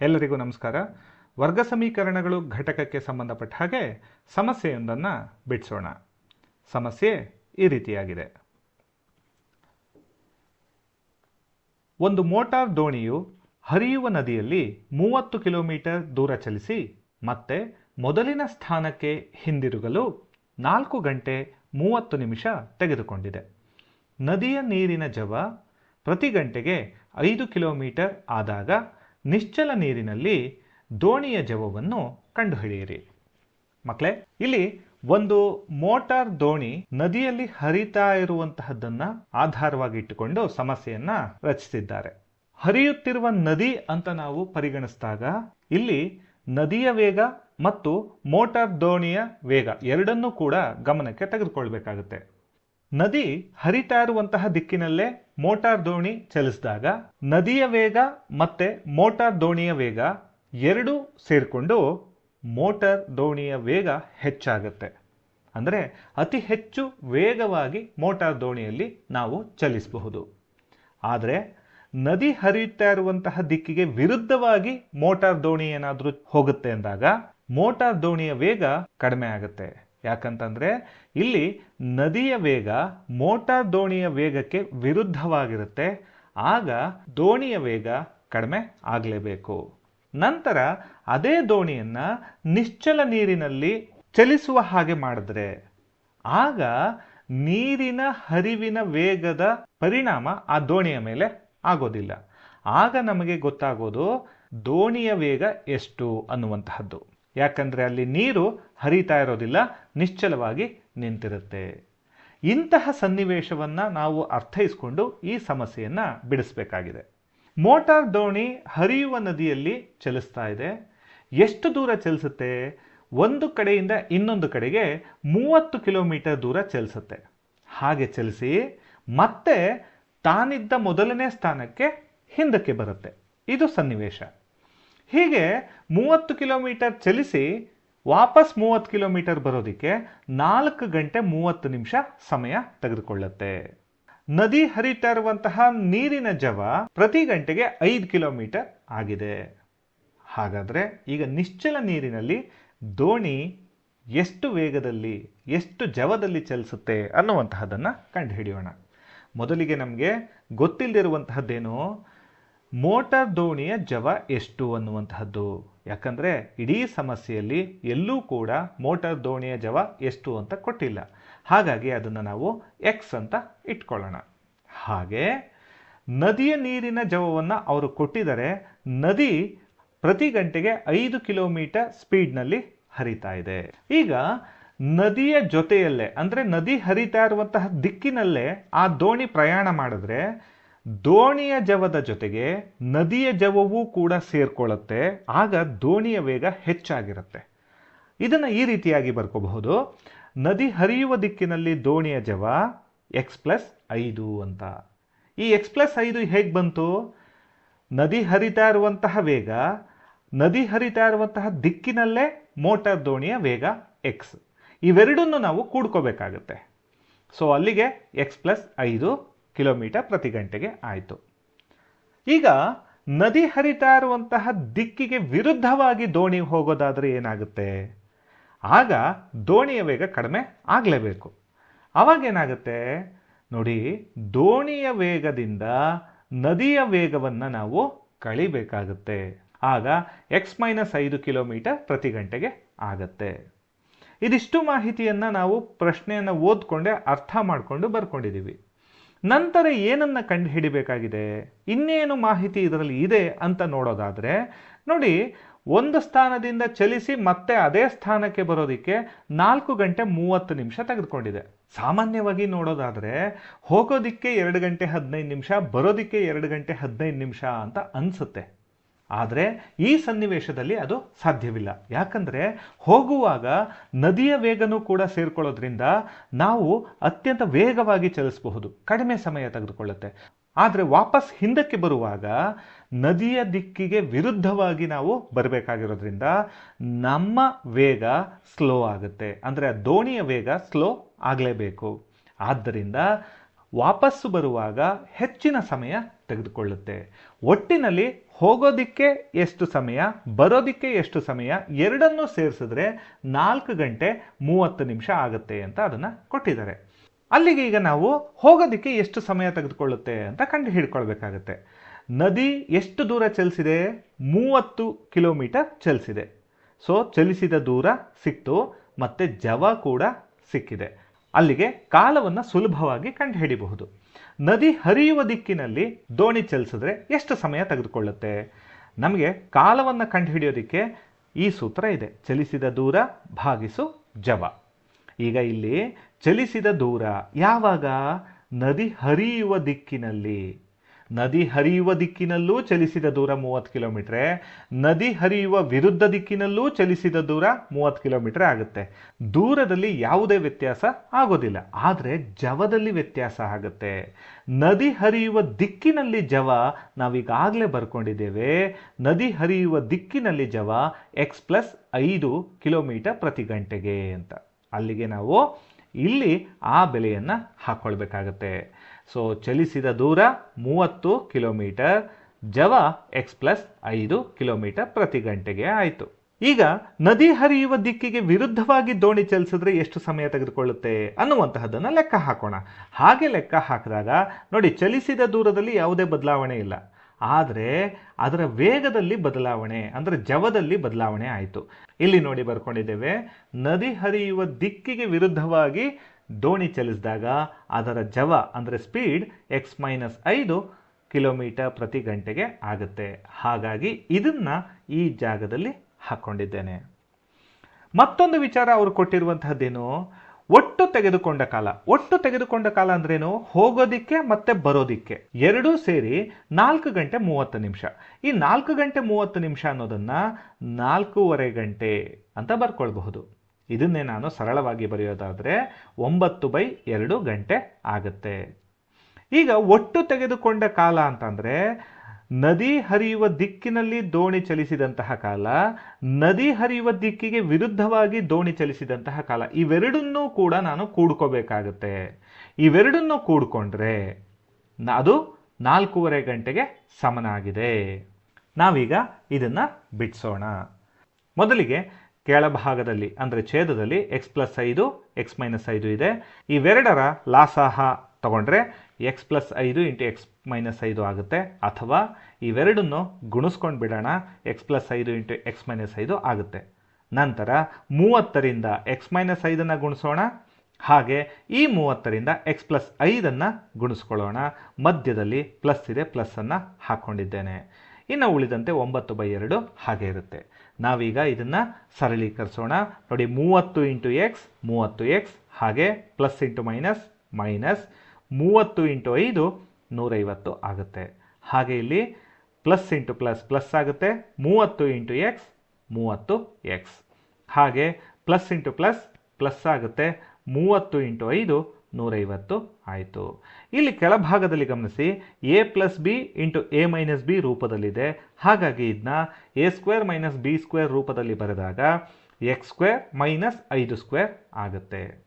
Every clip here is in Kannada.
ಎಲ್ಲರಿಗೂ ನಮಸ್ಕಾರ. ವರ್ಗ ಸಮೀಕರಣಗಳು ಘಟಕಕ್ಕೆ ಸಂಬಂಧಪಟ್ಟ ಹಾಗೆ ಸಮಸ್ಯೆಯೊಂದನ್ನು ಬಿಡಿಸೋಣ. ಸಮಸ್ಯೆ ಈ ರೀತಿಯಾಗಿದೆ. ಒಂದು ಮೋಟಾರ್ ದೋಣಿಯು ಹರಿಯುವ ನದಿಯಲ್ಲಿ ಮೂವತ್ತು ಕಿಲೋಮೀಟರ್ ದೂರ ಚಲಿಸಿ ಮತ್ತೆ ಮೊದಲಿನ ಸ್ಥಾನಕ್ಕೆ ಹಿಂದಿರುಗಲು ನಾಲ್ಕು ಗಂಟೆ ಮೂವತ್ತು ನಿಮಿಷ ತೆಗೆದುಕೊಂಡಿದೆ. ನದಿಯ ನೀರಿನ ಜವ ಪ್ರತಿ ಗಂಟೆಗೆ ಐದು ಕಿಲೋಮೀಟರ್ ಆದಾಗ ನಿಶ್ಚಲ ನೀರಿನಲ್ಲಿ ದೋಣಿಯ ಜವವನ್ನು ಕಂಡುಹಿಡಿಯಿರಿ. ಮಕ್ಕಳೇ, ಇಲ್ಲಿ ಒಂದು ಮೋಟಾರ್ ದೋಣಿ ನದಿಯಲ್ಲಿ ಹರಿತಾ ಇರುವಂತಹದ್ದನ್ನ ಆಧಾರವಾಗಿ ಇಟ್ಟುಕೊಂಡು ಸಮಸ್ಯೆಯನ್ನ ರಚಿಸಿದ್ದಾರೆ. ಹರಿಯುತ್ತಿರುವ ನದಿ ಅಂತ ನಾವು ಪರಿಗಣಿಸಿದಾಗ ಇಲ್ಲಿ ನದಿಯ ವೇಗ ಮತ್ತು ಮೋಟಾರ್ ದೋಣಿಯ ವೇಗ ಎರಡನ್ನೂ ಕೂಡ ಗಮನಕ್ಕೆ ತೆಗೆದುಕೊಳ್ಬೇಕಾಗುತ್ತೆ. ನದಿ ಹರಿತಾ ಇರುವಂತಹ ದಿಕ್ಕಿನಲ್ಲೇ ಮೋಟಾರ್ ದೋಣಿ ಚಲಿಸಿದಾಗ ನದಿಯ ವೇಗ ಮತ್ತೆ ಮೋಟಾರ್ ದೋಣಿಯ ವೇಗ ಎರಡೂ ಸೇರಿಕೊಂಡು ಮೋಟಾರ್ ದೋಣಿಯ ವೇಗ ಹೆಚ್ಚಾಗುತ್ತೆ. ಅಂದರೆ ಅತಿ ಹೆಚ್ಚು ವೇಗವಾಗಿ ಮೋಟಾರ್ ದೋಣಿಯಲ್ಲಿ ನಾವು ಚಲಿಸಬಹುದು. ಆದರೆ ನದಿ ಹರಿಯುತ್ತಾ ಇರುವಂತಹ ದಿಕ್ಕಿಗೆ ವಿರುದ್ಧವಾಗಿ ಮೋಟಾರ್ ದೋಣಿ ಏನಾದರೂ ಹೋಗುತ್ತೆ ಅಂದಾಗ ಮೋಟಾರ್ ದೋಣಿಯ ವೇಗ ಕಡಿಮೆ ಆಗುತ್ತೆ. ಯಾಕಂತಂದ್ರೆ ಇಲ್ಲಿ ನದಿಯ ವೇಗ ಮೋಟಾರ್ ದೋಣಿಯ ವೇಗಕ್ಕೆ ವಿರುದ್ಧವಾಗಿರುತ್ತೆ. ಆಗ ದೋಣಿಯ ವೇಗ ಕಡಿಮೆ ಆಗಲೇಬೇಕು. ನಂತರ ಅದೇ ದೋಣಿಯನ್ನು ನಿಶ್ಚಲ ನೀರಿನಲ್ಲಿ ಚಲಿಸುವ ಹಾಗೆ ಮಾಡಿದ್ರೆ ಆಗ ನೀರಿನ ಹರಿವಿನ ವೇಗದ ಪರಿಣಾಮ ಆ ದೋಣಿಯ ಮೇಲೆ ಆಗೋದಿಲ್ಲ. ಆಗ ನಮಗೆ ಗೊತ್ತಾಗೋದು ದೋಣಿಯ ವೇಗ ಎಷ್ಟು ಅನ್ನುವಂತಹದ್ದು. ಯಾಕಂದರೆ ಅಲ್ಲಿ ನೀರು ಹರಿತಾ ಇರೋದಿಲ್ಲ ನಿಶ್ಚಲವಾಗಿ ನಿಂತಿರುತ್ತೆ. ಇಂತಹ ಸನ್ನಿವೇಶವನ್ನು ನಾವು ಅರ್ಥೈಸ್ಕೊಂಡು ಈ ಸಮಸ್ಯೆಯನ್ನು ಬಿಡಿಸಬೇಕಾಗಿದೆ. ಮೋಟಾರ್ ದೋಣಿ ಹರಿಯುವ ನದಿಯಲ್ಲಿ ಚಲಿಸ್ತಾ ಇದೆ. ಎಷ್ಟು ದೂರ ಚಲಿಸುತ್ತೆ? ಒಂದು ಕಡೆಯಿಂದ ಇನ್ನೊಂದು ಕಡೆಗೆ ಮೂವತ್ತು ಕಿಲೋಮೀಟರ್ ದೂರ ಚಲಿಸುತ್ತೆ. ಹಾಗೆ ಚಲಿಸಿ ಮತ್ತೆ ತಾನಿದ್ದ ಮೊದಲನೇ ಸ್ಥಾನಕ್ಕೆ ಹಿಂದಕ್ಕೆ ಬರುತ್ತೆ. ಇದು ಸನ್ನಿವೇಶ. ಹೀಗೆ ಮೂವತ್ತು ಕಿಲೋಮೀಟರ್ ಚಲಿಸಿ ವಾಪಸ್ ಮೂವತ್ತು ಕಿಲೋಮೀಟರ್ ಬರೋದಕ್ಕೆ ನಾಲ್ಕು ಗಂಟೆ ಮೂವತ್ತು ನಿಮಿಷ ಸಮಯ ತೆಗೆದುಕೊಳ್ಳುತ್ತೆ. ನದಿ ಹರಿತಾ ಇರುವಂತಹ ನೀರಿನ ಜವ ಪ್ರತಿ ಗಂಟೆಗೆ ಐದು ಕಿಲೋಮೀಟರ್ ಆಗಿದೆ. ಹಾಗಾದರೆ ಈಗ ನಿಶ್ಚಲ ನೀರಿನಲ್ಲಿ ದೋಣಿ ಎಷ್ಟು ವೇಗದಲ್ಲಿ, ಎಷ್ಟು ಜವದಲ್ಲಿ ಚಲಿಸುತ್ತೆ ಅನ್ನುವಂತಹದನ್ನು ಕಂಡುಹಿಡಿಯೋಣ. ಮೊದಲಿಗೆ ನಮಗೆ ಗೊತ್ತಿಲ್ಲದಿರುವಂತಹದ್ದೇನು ಮೋಟಾರ್ ದೋಣಿಯ ಜವ ಎಷ್ಟು ಅನ್ನುವಂತಹದ್ದು. ಯಾಕಂದರೆ ಇಡೀ ಸಮಸ್ಯೆಯಲ್ಲಿ ಎಲ್ಲೂ ಕೂಡ ಮೋಟಾರ್ ದೋಣಿಯ ಜವ ಎಷ್ಟು ಅಂತ ಕೊಟ್ಟಿಲ್ಲ. ಹಾಗಾಗಿ ಅದನ್ನು ನಾವು ಎಕ್ಸ್ ಅಂತ ಇಟ್ಕೊಳ್ಳೋಣ. ಹಾಗೆ ನದಿಯ ನೀರಿನ ಜವವನ್ನು ಅವರು ಕೊಟ್ಟಿದ್ದಾರೆ ನದಿ ಪ್ರತಿ ಗಂಟೆಗೆ ಐದು ಕಿಲೋಮೀಟರ್ ಸ್ಪೀಡ್ನಲ್ಲಿ ಹರಿತಾ ಇದೆ. ಈಗ ನದಿಯ ಜೊತೆಯಲ್ಲೇ, ಅಂದರೆ ನದಿ ಹರಿತಾ ಇರುವಂತಹ ದಿಕ್ಕಿನಲ್ಲೇ ಆ ದೋಣಿ ಪ್ರಯಾಣ ಮಾಡಿದ್ರೆ ದೋಣಿಯ ಜವದ ಜೊತೆಗೆ ನದಿಯ ಜವವೂ ಕೂಡ ಸೇರ್ಕೊಳ್ಳುತ್ತೆ. ಆಗ ದೋಣಿಯ ವೇಗ ಹೆಚ್ಚಾಗಿರುತ್ತೆ. ಇದನ್ನು ಈ ರೀತಿಯಾಗಿ ಬರ್ಕೋಬಹುದು. ನದಿ ಹರಿಯುವ ದಿಕ್ಕಿನಲ್ಲಿ ದೋಣಿಯ ಜವ ಎಕ್ಸ್ ಪ್ಲಸ್ ಐದು ಅಂತ. ಈ ಎಕ್ಸ್ ಪ್ಲಸ್ ಐದು ಹೇಗೆ ಬಂತು? ನದಿ ಹರಿತಾ ಇರುವಂತಹ ವೇಗ, ನದಿ ಹರಿತಾ ಇರುವಂತಹ ದಿಕ್ಕಿನಲ್ಲೇ ಮೋಟಾರ್ ದೋಣಿಯ ವೇಗ ಎಕ್ಸ್ ಇವೆರಡನ್ನು ನಾವು ಕೂಡ್ಕೋಬೇಕಾಗುತ್ತೆ. ಸೊ ಅಲ್ಲಿಗೆ ಎಕ್ಸ್ ಪ್ಲಸ್ ಐದು ಕಿಲೋಮೀಟರ್ ಪ್ರತಿ ಗಂಟೆಗೆ ಆಯಿತು. ಈಗ ನದಿ ಹರಿತಾ ಇರುವಂತಹ ದಿಕ್ಕಿಗೆ ವಿರುದ್ಧವಾಗಿ ದೋಣಿ ಹೋಗೋದಾದರೆ ಏನಾಗುತ್ತೆ? ಆಗ ದೋಣಿಯ ವೇಗ ಕಡಿಮೆ ಆಗಲೇಬೇಕು. ಅವಾಗೇನಾಗುತ್ತೆ ನೋಡಿ, ದೋಣಿಯ ವೇಗದಿಂದ ನದಿಯ ವೇಗವನ್ನು ನಾವು ಕಳಿಬೇಕಾಗುತ್ತೆ. ಆಗ ಎಕ್ಸ್ ಮೈನಸ್ ಐದು ಕಿಲೋಮೀಟರ್ ಪ್ರತಿ ಗಂಟೆಗೆ ಆಗತ್ತೆ. ಇದಿಷ್ಟು ಮಾಹಿತಿಯನ್ನು ನಾವು ಪ್ರಶ್ನೆಯನ್ನು ಓದ್ಕೊಂಡೆ ಅರ್ಥ ಮಾಡಿಕೊಂಡು ಬರ್ಕೊಂಡಿದ್ದೀವಿ ನಂತರ ಏನನ್ನ ಕಂಡು ಹಿಡಿಬೇಕಾಗಿದೆ ಇನ್ನೇನು ಮಾಹಿತಿ ಇದರಲ್ಲಿ ಇದೆ ಅಂತ ನೋಡೋದಾದರೆ, ನೋಡಿ, ಒಂದು ಸ್ಥಾನದಿಂದ ಚಲಿಸಿ ಮತ್ತೆ ಅದೇ ಸ್ಥಾನಕ್ಕೆ ಬರೋದಕ್ಕೆ ನಾಲ್ಕು ಗಂಟೆ ಮೂವತ್ತು ನಿಮಿಷ ತೆಗೆದುಕೊಂಡಿದೆ. ಸಾಮಾನ್ಯವಾಗಿ ನೋಡೋದಾದರೆ, ಹೋಗೋದಿಕ್ಕೆ ಎರಡು ಗಂಟೆ ಹದಿನೈದು ನಿಮಿಷ, ಬರೋದಿಕ್ಕೆ ಎರಡು ಗಂಟೆ ಹದಿನೈದು ನಿಮಿಷ ಅಂತ ಅನಿಸುತ್ತೆ. ಆದರೆ ಈ ಸನ್ನಿವೇಶದಲ್ಲಿ ಅದು ಸಾಧ್ಯವಿಲ್ಲ. ಯಾಕಂದರೆ ಹೋಗುವಾಗ ನದಿಯ ವೇಗನೂ ಕೂಡ ಸೇರ್ಕೊಳ್ಳೋದ್ರಿಂದ ನಾವು ಅತ್ಯಂತ ವೇಗವಾಗಿ ಚಲಿಸಬಹುದು. ಕಡಿಮೆ ಸಮಯ ತೆಗೆದುಕೊಳ್ಳುತ್ತೆ. ಆದರೆ ವಾಪಸ್ ಹಿಂದಕ್ಕೆ ಬರುವಾಗ ನದಿಯ ದಿಕ್ಕಿಗೆ ವಿರುದ್ಧವಾಗಿ ನಾವು ಬರಬೇಕಾಗಿರೋದ್ರಿಂದ ನಮ್ಮ ವೇಗ ಸ್ಲೋ ಆಗುತ್ತೆ. ಅಂದರೆ ದೋಣಿಯ ವೇಗ ಸ್ಲೋ ಆಗಲೇಬೇಕು. ಆದ್ದರಿಂದ ವಾಪಸ್ಸು ಬರುವಾಗ ಹೆಚ್ಚಿನ ಸಮಯ ತೆಗೆದುಕೊಳ್ಳುತ್ತೆ. ಒಟ್ಟಿನಲ್ಲಿ ಹೋಗೋದಿಕ್ಕೆ ಎಷ್ಟು ಸಮಯ, ಬರೋದಿಕ್ಕೆ ಎಷ್ಟು ಸಮಯ, ಎರಡನ್ನೂ ಸೇರಿಸಿದ್ರೆ ನಾಲ್ಕು ಗಂಟೆ ಮೂವತ್ತು ನಿಮಿಷ ಆಗುತ್ತೆ ಅಂತ ಅದನ್ನು ಕೊಟ್ಟಿದ್ದಾರೆ. ಅಲ್ಲಿಗೆ ಈಗ ನಾವು ಹೋಗೋದಿಕ್ಕೆ ಎಷ್ಟು ಸಮಯ ತೆಗೆದುಕೊಳ್ಳುತ್ತೆ ಅಂತ ಕಂಡು ಹಿಡ್ಕೊಳ್ಬೇಕಾಗತ್ತೆ. ನದಿ ಎಷ್ಟು ದೂರ ಚಲಿಸಿದೆ? ಮೂವತ್ತು ಕಿಲೋಮೀಟರ್ ಚಲಿಸಿದೆ. ಸೊ ಚಲಿಸಿದ ದೂರ ಸಿಕ್ತು, ಮತ್ತು ಜವ ಕೂಡ ಸಿಕ್ಕಿದೆ. ಅಲ್ಲಿಗೆ ಕಾಲವನ್ನು ಸುಲಭವಾಗಿ ಕಂಡುಹಿಡಿಬಹುದು ನದಿ ಹರಿಯುವ ದಿಕ್ಕಿನಲ್ಲಿ ದೋಣಿ ಚಲಿಸಿದ್ರೆ ಎಷ್ಟು ಸಮಯ ತೆಗೆದುಕೊಳ್ಳುತ್ತೆ? ನಮಗೆ ಕಾಲವನ್ನು ಕಂಡುಹಿಡಿಯೋದಕ್ಕೆ ಈ ಸೂತ್ರ ಇದೆ. ಚಲಿಸಿದ ದೂರ ಭಾಗಿಸು ಜವ. ಈಗ ಇಲ್ಲಿ ಚಲಿಸಿದ ದೂರ ಯಾವಾಗ? ನದಿ ಹರಿಯುವ ದಿಕ್ಕಿನಲ್ಲಿ. ನದಿ ಹರಿಯುವ ದಿಕ್ಕಿನಲ್ಲೂ ಚಲಿಸಿದ ದೂರ ಮೂವತ್ತು ಕಿಲೋಮೀಟ್ರೆ. ನದಿ ಹರಿಯುವ ವಿರುದ್ಧ ದಿಕ್ಕಿನಲ್ಲೂ ಚಲಿಸಿದ ದೂರ ಮೂವತ್ತು ಕಿಲೋಮೀಟ್ರ್ ಆಗುತ್ತೆ. ದೂರದಲ್ಲಿ ಯಾವುದೇ ವ್ಯತ್ಯಾಸ ಆಗೋದಿಲ್ಲ. ಆದರೆ ಜವದಲ್ಲಿ ವ್ಯತ್ಯಾಸ ಆಗುತ್ತೆ. ನದಿ ಹರಿಯುವ ದಿಕ್ಕಿನಲ್ಲಿ ಜವ ನಾವೀಗಾಗಲೇ ಬರ್ಕೊಂಡಿದ್ದೇವೆ. ನದಿ ಹರಿಯುವ ದಿಕ್ಕಿನಲ್ಲಿ ಜವ ಎಕ್ಸ್ ಪ್ಲಸ್ ಐದು ಕಿಲೋಮೀಟರ್ ಪ್ರತಿ ಗಂಟೆಗೆ ಅಂತ. ಅಲ್ಲಿಗೆ ನಾವು ಇಲ್ಲಿ ಆ ಬೆಲೆಯನ್ನು ಹಾಕ್ಕೊಳ್ಬೇಕಾಗತ್ತೆ ಸೊ ಚಲಿಸಿದ ದೂರ ಮೂವತ್ತು ಕಿಲೋಮೀಟರ್, ಜವ ಎಕ್ಸ್ ಪ್ಲಸ್ ಐದು ಕಿಲೋಮೀಟರ್ ಪ್ರತಿ ಗಂಟೆಗೆ ಆಯಿತು. ಈಗ ನದಿ ಹರಿಯುವ ದಿಕ್ಕಿಗೆ ವಿರುದ್ಧವಾಗಿ ದೋಣಿ ಚಲಿಸಿದ್ರೆ ಎಷ್ಟು ಸಮಯ ತೆಗೆದುಕೊಳ್ಳುತ್ತೆ ಅನ್ನುವಂತಹದ್ದನ್ನು ಲೆಕ್ಕ ಹಾಕೋಣ. ಹಾಗೆ ಲೆಕ್ಕ ಹಾಕಿದಾಗ ನೋಡಿ, ಚಲಿಸಿದ ದೂರದಲ್ಲಿ ಯಾವುದೇ ಬದಲಾವಣೆ ಇಲ್ಲ. ಆದರೆ ಅದರ ವೇಗದಲ್ಲಿ ಬದಲಾವಣೆ, ಅಂದರೆ ಜವದಲ್ಲಿ ಬದಲಾವಣೆ ಆಯಿತು. ಇಲ್ಲಿ ನೋಡಿ ಬರ್ಕೊಂಡಿದ್ದೇವೆ, ನದಿ ಹರಿಯುವ ದಿಕ್ಕಿಗೆ ವಿರುದ್ಧವಾಗಿ ದೋಣಿ ಚಲಿಸಿದಾಗ ಅದರ ಜವ, ಅಂದರೆ ಸ್ಪೀಡ್ ಎಕ್ಸ್ ಮೈನಸ್ ಐದು ಕಿಲೋಮೀಟರ್ ಪ್ರತಿ ಗಂಟೆಗೆ ಆಗುತ್ತೆ. ಹಾಗಾಗಿ ಇದನ್ನು ಈ ಜಾಗದಲ್ಲಿ ಹಾಕ್ಕೊಂಡಿದ್ದೇನೆ ಮತ್ತೊಂದು ವಿಚಾರ ಅವರು ಕೊಟ್ಟಿರುವಂತಹದ್ದೇನು ಒಟ್ಟು ತೆಗೆದುಕೊಂಡ ಕಾಲ. ಒಟ್ಟು ತೆಗೆದುಕೊಂಡ ಕಾಲ ಅಂದ್ರೇನು? ಹೋಗೋದಿಕ್ಕೆ ಮತ್ತೆ ಬರೋದಿಕ್ಕೆ. ಎರಡೂ ಸೇರಿ ನಾಲ್ಕು ಗಂಟೆ ಮೂವತ್ತು ನಿಮಿಷ. ಈ ನಾಲ್ಕು ಗಂಟೆ ಮೂವತ್ತು ನಿಮಿಷ ಅನ್ನೋದನ್ನ ನಾಲ್ಕೂವರೆ ಗಂಟೆ ಅಂತ ಬರ್ಕೊಳ್ಬಹುದು. ಇದನ್ನೇ ನಾನು ಸರಳವಾಗಿ ಬರೆಯೋದಾದರೆ ಒಂಬತ್ತು ಬೈ ಎರಡು ಗಂಟೆ ಆಗುತ್ತೆ. ಈಗ ಒಟ್ಟು ತೆಗೆದುಕೊಂಡ ಕಾಲ ಅಂತಂದರೆ ನದಿ ಹರಿಯುವ ದಿಕ್ಕಿನಲ್ಲಿ ದೋಣಿ ಚಲಿಸಿದಂತಹ ಕಾಲ, ನದಿ ಹರಿಯುವ ದಿಕ್ಕಿಗೆ ವಿರುದ್ಧವಾಗಿ ದೋಣಿ ಚಲಿಸಿದಂತಹ ಕಾಲ, ಇವೆರಡನ್ನೂ ಕೂಡ ನಾನು ಕೂಡ್ಕೋಬೇಕಾಗುತ್ತೆ. ಇವೆರಡನ್ನೂ ಕೂಡ್ಕೊಂಡ್ರೆ ಅದು ನಾಲ್ಕೂವರೆ ಗಂಟೆಗೆ ಸಮನಾಗಿದೆ. ನಾವೀಗ ಇದನ್ನು ಬಿಡಿಸೋಣ. ಮೊದಲಿಗೆ ಕೆಳಭಾಗದಲ್ಲಿ, ಅಂದರೆ ಛೇದದಲ್ಲಿ ಎಕ್ಸ್ ಪ್ಲಸ್ ಐದು ಎಕ್ಸ್ ಮೈನಸ್ ಐದು ಇದೆ. ಇವೆರಡರ ಲಾಸಾಹ ತಗೊಂಡ್ರೆ ಎಕ್ಸ್ ಪ್ಲಸ್ ಐದು ಇಂಟು ಎಕ್ಸ್ ಮೈನಸ್ ಐದು ಆಗುತ್ತೆ. ಅಥವಾ ಇವೆರಡನ್ನು ಗುಣಿಸ್ಕೊಂಡು ಬಿಡೋಣ ಎಕ್ಸ್ ಪ್ಲಸ್ ಐದು ಇಂಟು ಎಕ್ಸ್ ಮೈನಸ್ ಐದು ಆಗುತ್ತೆ. ನಂತರ ಮೂವತ್ತರಿಂದ ಎಕ್ಸ್ ಮೈನಸ್ ಐದನ್ನು ಗುಣಿಸೋಣ. ಹಾಗೆ ಈ ಮೂವತ್ತರಿಂದ ಎಕ್ಸ್ ಪ್ಲಸ್ ಐದನ್ನು ಗುಣಿಸ್ಕೊಳ್ಳೋಣ. ಮಧ್ಯದಲ್ಲಿ ಪ್ಲಸ್ ಇದೆ ಪ್ಲಸ್ಸನ್ನು ಹಾಕ್ಕೊಂಡಿದ್ದೇನೆ ಇನ್ನು ಉಳಿದಂತೆ ಒಂಬತ್ತು ಬೈ ಎರಡು ಹಾಗೆ ಇರುತ್ತೆ. ನಾವೀಗ ಇದನ್ನು ಸರಳೀಕರಿಸೋಣ. ನೋಡಿ, ಮೂವತ್ತು ಇಂಟು ಎಕ್ಸ್ ಮೂವತ್ತು ಎಕ್ಸ್ ಹಾಗೆ ಪ್ಲಸ್ ಇಂಟು ಮೈನಸ್ ಮೈನಸ್ ಮೂವತ್ತು ಇಂಟು ಐದು ನೂರೈವತ್ತು ಆಗುತ್ತೆ. ಹಾಗೆ ಇಲ್ಲಿ ಪ್ಲಸ್ ಇಂಟು ಪ್ಲಸ್ ಪ್ಲಸ್ ಆಗುತ್ತೆ. ಮೂವತ್ತು ಇಂಟು ಎಕ್ಸ್, ಮೂವತ್ತು ಎಕ್ಸ್. ಹಾಗೆ ಪ್ಲಸ್ ಇಂಟು ಪ್ಲಸ್ ಪ್ಲಸ್ ಆಗುತ್ತೆ. ಮೂವತ್ತು ಇಂಟು ಐದು ನೂರೈವತ್ತು ಆಯಿತು. ಇಲ್ಲಿ ಕೆಳಭಾಗದಲ್ಲಿ ಗಮನಿಸಿ, A plus B into A minus B ರೂಪದಲ್ಲಿದೆ. ಹಾಗಾಗಿ ಇದನ್ನ A square minus B square ರೂಪದಲ್ಲಿ ಬರೆದಾಗ ಎಕ್ಸ್ ಸ್ಕ್ವೇರ್ ಮೈನಸ್ ಐದು ಸ್ಕ್ವೇರ್ ಆಗುತ್ತೆ.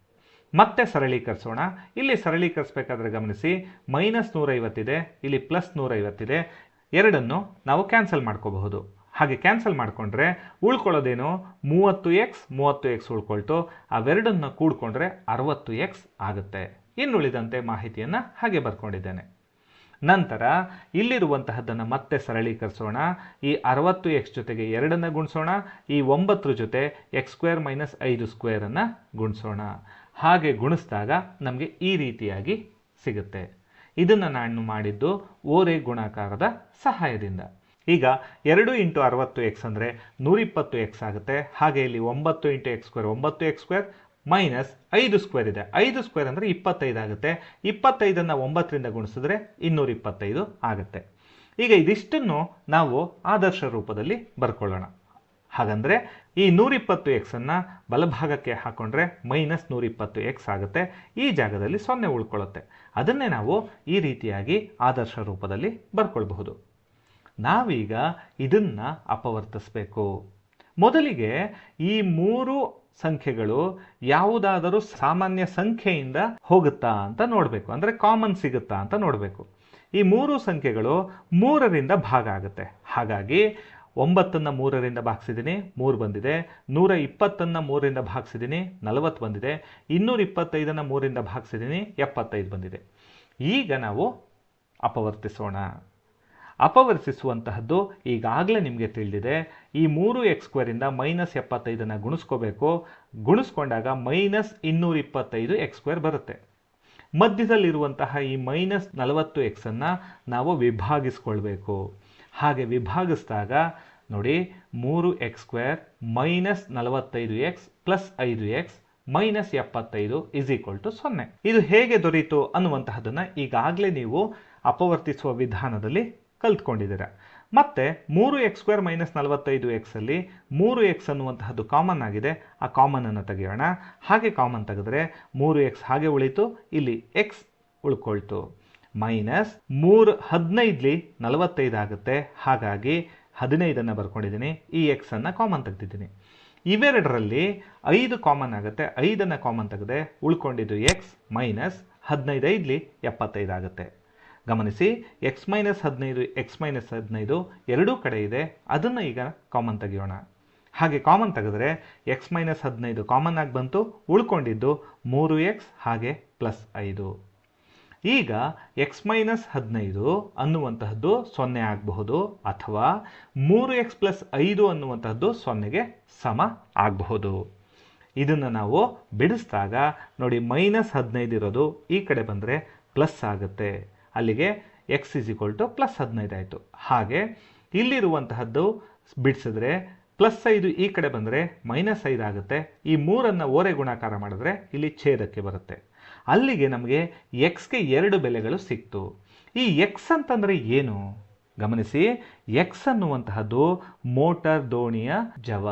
ಮತ್ತೆ ಸರಳೀಕರಿಸೋಣ. ಇಲ್ಲಿ ಸರಳೀಕರಿಸಬೇಕಾದ್ರೆ ಗಮನಿಸಿ, ಮೈನಸ್ ನೂರೈವತ್ತಿದೆ, ಇಲ್ಲಿ ಪ್ಲಸ್ ನೂರೈವತ್ತಿದೆ. ಎರಡನ್ನು ನಾವು ಕ್ಯಾನ್ಸಲ್ ಮಾಡ್ಕೋಬಹುದು. ಹಾಗೆ ಕ್ಯಾನ್ಸಲ್ ಮಾಡಿಕೊಂಡ್ರೆ ಉಳ್ಕೊಳ್ಳೋದೇನು? ಮೂವತ್ತು ಎಕ್ಸ್ ಮೂವತ್ತು ಎಕ್ಸ್ ಉಳ್ಕೊಳ್ತು. ಅವೆರಡನ್ನು ಕೂಡ್ಕೊಂಡ್ರೆ ಅರವತ್ತು ಎಕ್ಸ್ ಆಗುತ್ತೆ. ಇನ್ನುಳಿದಂತೆ ಮಾಹಿತಿಯನ್ನು ಹಾಗೆ ಬರ್ಕೊಂಡಿದ್ದೇನೆ. ನಂತರ ಇಲ್ಲಿರುವಂತಹದ್ದನ್ನು ಮತ್ತೆ ಸರಳೀಕರಿಸೋಣ. ಈ ಅರವತ್ತು ಎಕ್ಸ್ ಜೊತೆಗೆ ಎರಡನ್ನು ಗುಣಿಸೋಣ. ಈ ಒಂಬತ್ತರ ಜೊತೆ ಎಕ್ಸ್ ಸ್ಕ್ವೇರ್ ಮೈನಸ್ ಐದು ಸ್ಕ್ವೇರನ್ನು ಗುಣಿಸೋಣ. ಹಾಗೆ ಗುಣಿಸಿದಾಗ ನಮಗೆ ಈ ರೀತಿಯಾಗಿ ಸಿಗುತ್ತೆ. ಇದನ್ನು ನಾನು ಮಾಡಿದ್ದು ಓರೆ ಗುಣಾಕಾರದ ಸಹಾಯದಿಂದ. ಈಗ ಎರಡು ಇಂಟು ಅರವತ್ತು ಎಕ್ಸ್ ಅಂದರೆ ನೂರಿಪ್ಪತ್ತು ಎಕ್ಸ್ ಆಗುತ್ತೆ. ಹಾಗೆ ಇಲ್ಲಿ ಒಂಬತ್ತು ಇಂಟು ಎಕ್ಸ್ ಸ್ಕ್ವೇರ್ ಒಂಬತ್ತು ಎಕ್ಸ್ ಸ್ಕ್ವೇರ್ ಮೈನಸ್ ಐದು ಸ್ಕ್ವೇರ್ ಇದೆ. ಐದು ಸ್ಕ್ವೇರ್ ಅಂದರೆ ಇಪ್ಪತ್ತೈದು ಆಗುತ್ತೆ. ಇಪ್ಪತ್ತೈದನ್ನು ಒಂಬತ್ತರಿಂದ ಗುಣಿಸಿದ್ರೆ ಇನ್ನೂರ ಇಪ್ಪತ್ತೈದು ಆಗುತ್ತೆ. ಈಗ ಇದಿಷ್ಟನ್ನು ನಾವು ಆದರ್ಶ ರೂಪದಲ್ಲಿ ಬರ್ಕೊಳ್ಳೋಣ. ಹಾಗಂದ್ರೆ ಈ ನೂರಿಪ್ಪತ್ತು ಎಕ್ಸನ್ನು ಬಲಭಾಗಕ್ಕೆ ಹಾಕೊಂಡ್ರೆ ಮೈನಸ್ ನೂರಿಪ್ಪತ್ತು ಎಕ್ಸ್ ಆಗುತ್ತೆ. ಈ ಜಾಗದಲ್ಲಿ ಸೊನ್ನೆ ಉಳ್ಕೊಳ್ಳುತ್ತೆ. ಅದನ್ನೇ ನಾವು ಈ ರೀತಿಯಾಗಿ ಆದರ್ಶ ರೂಪದಲ್ಲಿ ಬರ್ಕೊಳ್ಬಹುದು. ನಾವೀಗ ಇದನ್ನು ಅಪವರ್ತಿಸಬೇಕು. ಮೊದಲಿಗೆ ಈ ಮೂರು ಸಂಖ್ಯೆಗಳು ಯಾವುದಾದರೂ ಸಾಮಾನ್ಯ ಸಂಖ್ಯೆಯಿಂದ ಹೋಗುತ್ತಾ ಅಂತ ನೋಡಬೇಕು. ಅಂದರೆ ಕಾಮನ್ ಸಿಗುತ್ತಾ ಅಂತ ನೋಡಬೇಕು. ಈ ಮೂರು ಸಂಖ್ಯೆಗಳು ಮೂರರಿಂದ ಭಾಗ ಆಗುತ್ತೆ. ಹಾಗಾಗಿ ಒಂಬತ್ತನ್ನು ಮೂರರಿಂದ ಭಾಗಿಸಿದ್ದೀನಿ, ಮೂರು ಬಂದಿದೆ. ನೂರ ಇಪ್ಪತ್ತನ್ನು ಮೂರರಿಂದ ಭಾಗಿಸಿದ್ದೀನಿ, ನಲವತ್ತು ಬಂದಿದೆ. ಇನ್ನೂರ ಇಪ್ಪತ್ತೈದನ್ನು ಮೂರಿಂದ ಭಾಗಿಸಿದ್ದೀನಿ, ಎಪ್ಪತ್ತೈದು ಬಂದಿದೆ. ಈಗ ನಾವು ಅಪವರ್ತಿಸೋಣ. ಅಪವರ್ತಿಸುವಂತಹದ್ದು ಈಗಾಗಲೇ ನಿಮಗೆ ತಿಳಿದಿದೆ, ಈ ಮೂರು ಎಕ್ಸ್ ಸ್ಕ್ವೇರಿಂದ ಮೈನಸ್ ಎಪ್ಪತ್ತೈದನ್ನು ಗುಣಿಸ್ಕೋಬೇಕು. ಗುಣಿಸ್ಕೊಂಡಾಗ ಮೈನಸ್ ಇನ್ನೂರ ಇಪ್ಪತ್ತೈದು ಎಕ್ಸ್ ಸ್ಕ್ವೇರ್ ಬರುತ್ತೆ. ಮಧ್ಯದಲ್ಲಿರುವಂತಹ ಈ ಮೈನಸ್ ನಲವತ್ತು ಎಕ್ಸನ್ನು ನಾವು ವಿಭಾಗಿಸ್ಕೊಳ್ಬೇಕು. ಹಾಗೆ ವಿಭಾಗಿಸಿದಾಗ ನೋಡಿ ಮೂರು ಎಕ್ಸ್ ಸ್ಕ್ವೇರ್ ಮೈನಸ್ ನಲವತ್ತೈದು ಎಕ್ಸ್ ಪ್ಲಸ್ ಐದು ಎಕ್ಸ್ ಮೈನಸ್ ಎಪ್ಪತ್ತೈದು ಇಸ್ ಈಕ್ವಲ್ ಟು ಸೊನ್ನೆ. ಇದು ಹೇಗೆ ದೊರೆಯಿತು ಅನ್ನುವಂತಹದನ್ನು ಈಗಾಗಲೇ ನೀವು ಅಪವರ್ತಿಸುವ ವಿಧಾನದಲ್ಲಿ ಕಲ್ತ್ಕೊಂಡಿದ್ದೀರ. ಮತ್ತೆ ಮೂರು ಎಕ್ಸ್ ಸ್ಕ್ವೇರ್ ಮೈನಸ್ ನಲವತ್ತೈದು ಎಕ್ಸಲ್ಲಿ ಮೂರು ಎಕ್ಸ್ ಅನ್ನುವಂತಹದ್ದು ಕಾಮನ್ ಆಗಿದೆ. ಆ ಕಾಮನನ್ನು ತೆಗೆಯೋಣ. ಹಾಗೆ ಕಾಮನ್ ತೆಗೆದ್ರೆ ಮೂರು ಎಕ್ಸ್ ಹಾಗೆ ಉಳಿತು. ಇಲ್ಲಿ ಎಕ್ಸ್ ಉಳ್ಕೊಳ್ತು. ಮೈನಸ್ ಮೂರು ಹದಿನೈದ್ಲಿ ನಲವತ್ತೈದು ಆಗುತ್ತೆ. ಹಾಗಾಗಿ ಹದಿನೈದನ್ನು ಬರ್ಕೊಂಡಿದ್ದೀನಿ. ಈ ಎಕ್ಸನ್ನು ಕಾಮನ್ ತೆಗೆದಿದ್ದೀನಿ. ಇವೆರಡರಲ್ಲಿ ಐದು ಕಾಮನ್ ಆಗುತ್ತೆ. ಐದನ್ನು ಕಾಮನ್ ತೆಗೆದೆ ಉಳ್ಕೊಂಡಿದ್ದು ಎಕ್ಸ್ ಮೈನಸ್ ಹದಿನೈದು ಐದ್ಲಿ ಎಪ್ಪತ್ತೈದು ಆಗುತ್ತೆ. ಗಮನಿಸಿ ಎಕ್ಸ್ ಮೈನಸ್ ಹದಿನೈದು ಎಕ್ಸ್ ಮೈನಸ್ ಹದಿನೈದು ಎರಡೂ ಕಡೆ ಇದೆ. ಅದನ್ನು ಈಗ ಕಾಮನ್ ತೆಗೆಯೋಣ. ಹಾಗೆ ಕಾಮನ್ ತೆಗೆದ್ರೆ ಎಕ್ಸ್ ಮೈನಸ್ ಹದಿನೈದು ಕಾಮನ್ ಆಗಿ ಬಂತು, ಉಳ್ಕೊಂಡಿದ್ದು ಮೂರು ಎಕ್ಸ್ ಹಾಗೆ ಪ್ಲಸ್ ಐದು. ಈಗ ಎಕ್ಸ್ ಮೈನಸ್ ಹದಿನೈದು ಅನ್ನುವಂತಹದ್ದು ಸೊನ್ನೆ ಆಗಬಹುದು ಅಥವಾ ಮೂರು ಎಕ್ಸ್ ಪ್ಲಸ್ ಐದು ಅನ್ನುವಂತಹದ್ದು ಸೊನ್ನೆಗೆ ಸಮ ಆಗಬಹುದು. ಇದನ್ನು ನಾವು ಬಿಡಿಸಿದಾಗ ನೋಡಿ ಮೈನಸ್ ಹದಿನೈದು ಇರೋದು ಈ ಕಡೆ ಬಂದರೆ ಪ್ಲಸ್ ಆಗುತ್ತೆ. ಅಲ್ಲಿಗೆ X is equal to plus ಹದಿನೈದು ಆಯಿತು. ಹಾಗೆ ಇಲ್ಲಿರುವಂತಹದ್ದು ಬಿಡಿಸಿದ್ರೆ ಪ್ಲಸ್ ಐದು ಈ ಕಡೆ ಬಂದರೆ ಮೈನಸ್ ಐದು ಆಗುತ್ತೆ. ಈ ಮೂರನ್ನು ಓರೆ ಗುಣಾಕಾರ ಮಾಡಿದ್ರೆ ಇಲ್ಲಿ ಛೇದಕ್ಕೆ ಬರುತ್ತೆ. ಅಲ್ಲಿಗೆ ನಮಗೆ ಎಕ್ಸ್ಗೆ ಎರಡು ಬೆಲೆಗಳು ಸಿಕ್ತು. ಈ ಎಕ್ಸ್ ಅಂತಂದರೆ ಏನು? ಗಮನಿಸಿ ಎಕ್ಸ್ ಅನ್ನುವಂತಹದ್ದು ಮೋಟಾರ್ ದೋಣಿಯ ಜವ.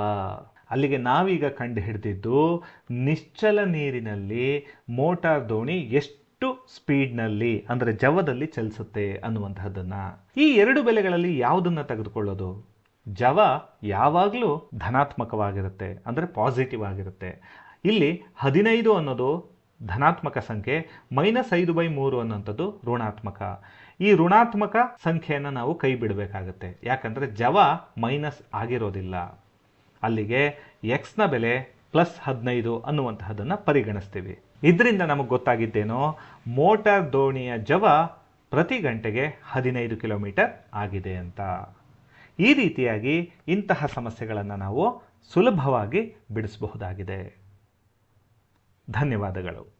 ಅಲ್ಲಿಗೆ ನಾವೀಗ ಕಂಡು ಹಿಡಿದಿದ್ದು ನಿಶ್ಚಲ ನೀರಿನಲ್ಲಿ ಮೋಟಾರ್ ದೋಣಿ ಎಷ್ಟು ಸ್ಪೀಡ್ನಲ್ಲಿ, ಅಂದರೆ ಜವದಲ್ಲಿ ಚಲಿಸುತ್ತೆ ಅನ್ನುವಂತಹದ್ದನ್ನು. ಈ ಎರಡು ಬೆಲೆಗಳಲ್ಲಿ ಯಾವುದನ್ನು ತೆಗೆದುಕೊಳ್ಳೋದು? ಜವ ಯಾವಾಗಲೂ ಧನಾತ್ಮಕವಾಗಿರುತ್ತೆ, ಅಂದರೆ ಪಾಸಿಟಿವ್ ಆಗಿರುತ್ತೆ. ಇಲ್ಲಿ ಹದಿನೈದು ಅನ್ನೋದು ಧನಾತ್ಮಕ ಸಂಖ್ಯೆ ಮೈನಸ್ ಐದು ಬೈ ಮೂರು ಅನ್ನೋಂಥದ್ದು ಋಣಾತ್ಮಕ. ಈ ಋಣಾತ್ಮಕ ಸಂಖ್ಯೆಯನ್ನು ನಾವು ಕೈ ಬಿಡಬೇಕಾಗತ್ತೆ. ಯಾಕಂದರೆ ಜವ ಮೈನಸ್ ಆಗಿರೋದಿಲ್ಲ. ಅಲ್ಲಿಗೆ ಎಕ್ಸ್ನ ಬೆಲೆ ಪ್ಲಸ್ ಹದಿನೈದು ಅನ್ನುವಂತಹದನ್ನು ಪರಿಗಣಿಸ್ತೀವಿ. ಇದರಿಂದ ನಮಗೆ ಗೊತ್ತಾಗಿದ್ದೇನೋ, ಮೋಟಾರ್ ದೋಣಿಯ ಜವ ಪ್ರತಿ ಗಂಟೆಗೆ ಹದಿನೈದು ಕಿಲೋಮೀಟರ್ ಆಗಿದೆ ಅಂತ. ಈ ರೀತಿಯಾಗಿ ಇಂತಹ ಸಮಸ್ಯೆಗಳನ್ನು ನಾವು ಸುಲಭವಾಗಿ ಬಿಡಿಸಬಹುದಾಗಿದೆ. ಧನ್ಯವಾದಗಳು.